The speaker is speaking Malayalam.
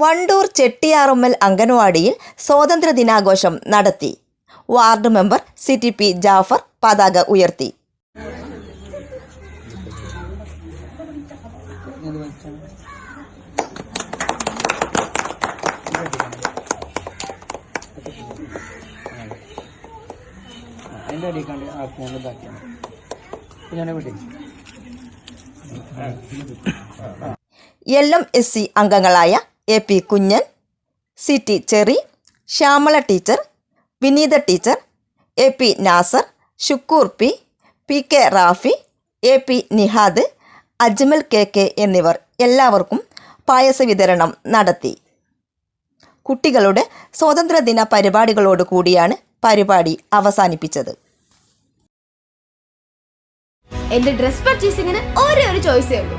വണ്ടൂർ ചെട്ടിയാറുമ്മൽ അംഗൻവാടിയിൽ സ്വാതന്ത്ര്യ ദിനാഘോഷം നടത്തി. Ward member C T P Jafar പതാക ഉയർത്തി. അതിന്റെ എൽ എം എസ് സി അംഗങ്ങളായ A P Kunjan C T Cherry Shyamala teacher Vineetha teacher A P Nasar Shukkoor P P K Rafi A P Nihad Ajmal K K എന്നിവർ എല്ലാവർക്കും പായസ വിതരണം നടത്തി. കുട്ടികളുടെ സ്വാതന്ത്ര്യദിന പരിപാടികളോട് കൂടിയാണ് പരിപാടി അവസാനിപ്പിച്ചത്. എന്റെ ഡ്രസ് പർച്ചേസിംഗിന് ഒരേ ഒരു ചോയ്സേ ഉള്ളൂ.